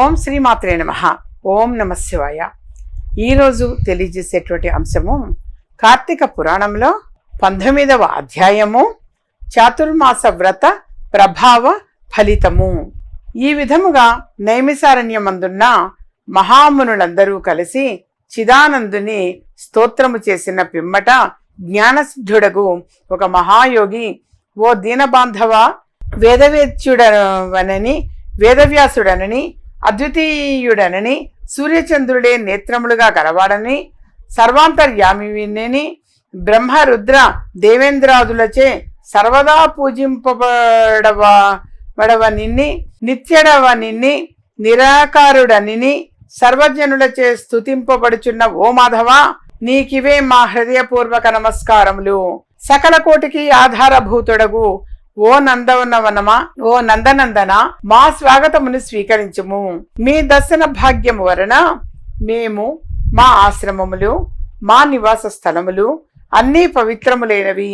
ఓం శ్రీమాత్రే నమ. ఓం నమ శివాయ. ఈరోజు తెలియజేసేటువంటి అంశము కార్తీక పురాణంలో పంతొమ్మిదవ అధ్యాయము చాతుర్మాస వ్రత ప్రభావ ఫలితము. ఈ విధముగా నైమిసారణ్యమందున్న మహామునులందరూ కలిసి చిదానందుని స్తోత్రము చేసిన పిమ్మట జ్ఞానసిద్ధుడగు ఒక మహాయోగి ఓ దీనబాంధవ వేదవేద్యుడనని వేదవ్యాసుడనని అద్వితీయుడనని సూర్యచంద్రుడే నేత్రములుగా గలవాడని సర్వాంతర్యామిని బ్రహ్మ రుద్ర దేవేంద్రాదులచే సర్వదా పూజింపబడవ బడవనిన్ని నిత్యడవనిన్ని నిరాకారుడనిని సర్వజనులచే స్తుతింపబడుచున్న ఓ మాధవ నీకివే మా హృదయపూర్వక నమస్కారములు. సకల కోటికి ఆధారభూతుడగు ఓ నందవనవనమా ఓ నందనందన మా స్వాగతమును స్వీకరించుము. మీ దర్శన భాగ్యము వలన మేము మా ఆశ్రమములు మా నివాస స్థలములు అన్నీ పవిత్రములైనవి.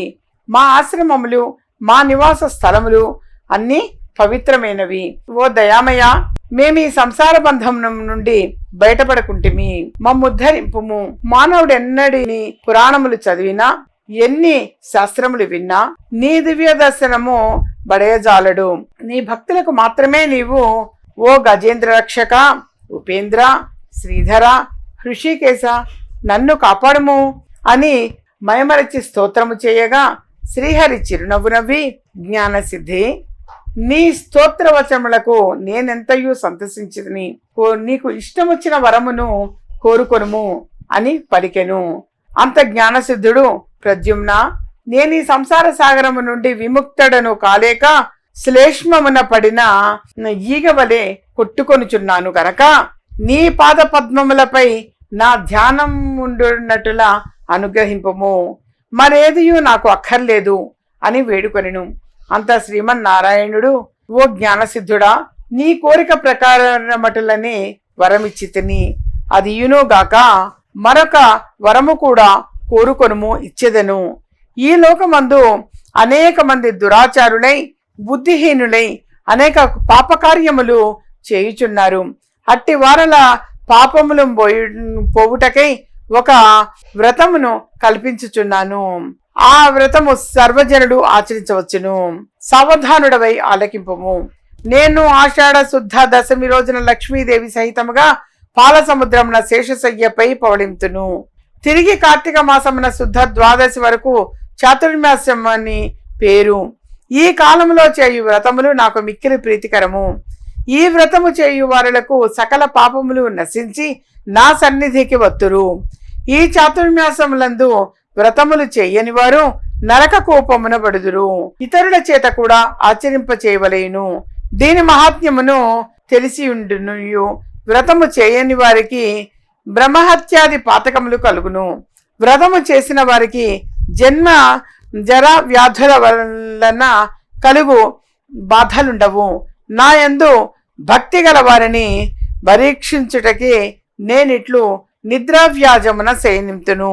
మా ఆశ్రమములు మా నివాస స్థలములు అన్నీ పవిత్రమైనవి. ఓ దయామయ మేము ఈ సంసార బంధం నుండి బయటపడకుంటిమి. మమ్ముద్ధరింపుము మానవుడెన్నడిని పురాణములు చదివినా ఎన్ని శాస్త్రములు విన్నా నీ దివ్య దర్శనము బడయజాలడు నీ భక్తులకు మాత్రమే నీవు ఓ గజేంద్ర రక్షక ఉపేంద్ర శ్రీధర హృషికేశ నన్ను కాపాడుము అని మయమరచి స్తోత్రము చేయగా శ్రీహరి చిరునవ్వు నవ్వి జ్ఞానసిద్ధి నీ స్తోత్రవచములకు నేనెంతయు సంతసించిదని నీకు ఇష్టమొచ్చిన వరమును కోరుకొనుము అని పలికెను. అంత జ్ఞానసిద్ధుడు ప్రద్యుమ్న నేను ఈ సంసార సాగరము నుండి విముక్తుడను కాలేక శ్లేష్మమున పడిన ఈగవలె కొట్టుకొనుచున్నాను గనక. నీ పాద పద్మములపై నా ధ్యానం ఉండున్నట్టులా అనుగ్రహింపము. మరేదియు నాకు అక్కర్లేదు అని వేడుకొనిను. అంత శ్రీమన్నారాయణుడు ఓ జ్ఞానసిద్ధుడా నీ కోరిక ప్రకారమటులని వరమిచ్చితిని అది గాక మరొక వరము కూడా కోరుకొనుము ఇచ్చేదను. ఈ లోకమందు అనేక మంది దురాచారులై బుద్ధిహీనులై అనేక పాపకార్యములు చేయుచున్నారు. అట్టి వారల పాపములు పోయి పోవుటకై ఒక వ్రతమును కల్పించుచున్నాను. ఆ వ్రతము సర్వజనుడు ఆచరించవచ్చును. సావధానుడవై ఆలకింపము. నేను ఆషాఢ శుద్ధ దశమి రోజున లక్ష్మీదేవి సహితముగా పాల సముద్రమున శేషశయ్యపై పవళింతును. తిరిగి కార్తీక మాసమున శుద్ధ ద్వాదశి వరకు చాతుర్మాసం అని పేరు. ఈ కాలంలో చేయు వ్రతములు నాకు మిక్కిలి ప్రీతికరము. ఈ వ్రతము చేయు వారులకు సకల పాపములు నశించి నా సన్నిధికి వత్తురు. ఈ చాతుర్మాసములందు వ్రతములు చేయని వారు నరక కోపమున పడుదురు. ఇతరుల చేత కూడా ఆచరింప చేయవలేను దీని మహాత్మ్యమును తెలిసి ఉండును. వ్రతము చేయని వారికి బ్రహ్మహత్యాది పాతకములు కలుగును. వ్రతము చేసిన వారికి జన్మ జర వ్యాధుల వలన కలుగు బాధలుండవు. నాయందు భక్తి గల వారిని పరీక్షించుటకి నేనిట్లు నిద్రావ్యాజమున శయనింతును.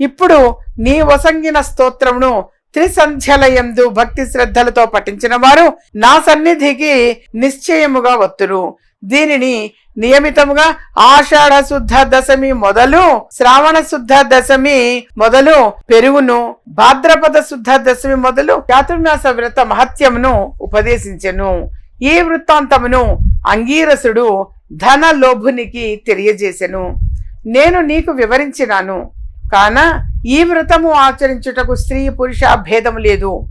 ఇప్పుడు నీ వసంగిన స్తోత్రమును త్రిసంధ్యలయందు భక్తి శ్రద్ధలతో పఠించిన వారు నా సన్నిధికి నిశ్చయముగా వత్తురు. దీనిని నియమితముగా ఆషాఢ శుద్ధ దశమి మొదలు శ్రావణ శుద్ధ దశమి మొదలు పెరుగును భాద్రపద శుద్ధ దశమి మొదలు చాతుర్మాస వ్రత మహత్యమును ఉపదేశించెను. ఈ వృత్తాంతమును అంగీరసుడు ధన లోభునికి తెలియజేసెను. నేను నీకు వివరించినాను. కాన ఈ వ్రతము ఆచరించుటకు స్త్రీ పురుష భేదము లేదు.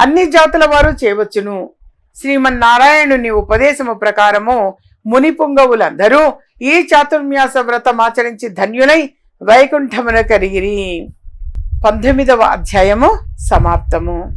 అన్ని జాతుల వారు చేయవచ్చును. శ్రీమన్నారాయణుని ఉపదేశము ప్రకారము ముని పుంగవులందరూ ఈ చాతుర్మ్యాస వ్రతం ఆచరించి ధన్యులై వైకుంఠమున కరిగిరి. పంతొమ్మిదవ అధ్యాయము సమాప్తము.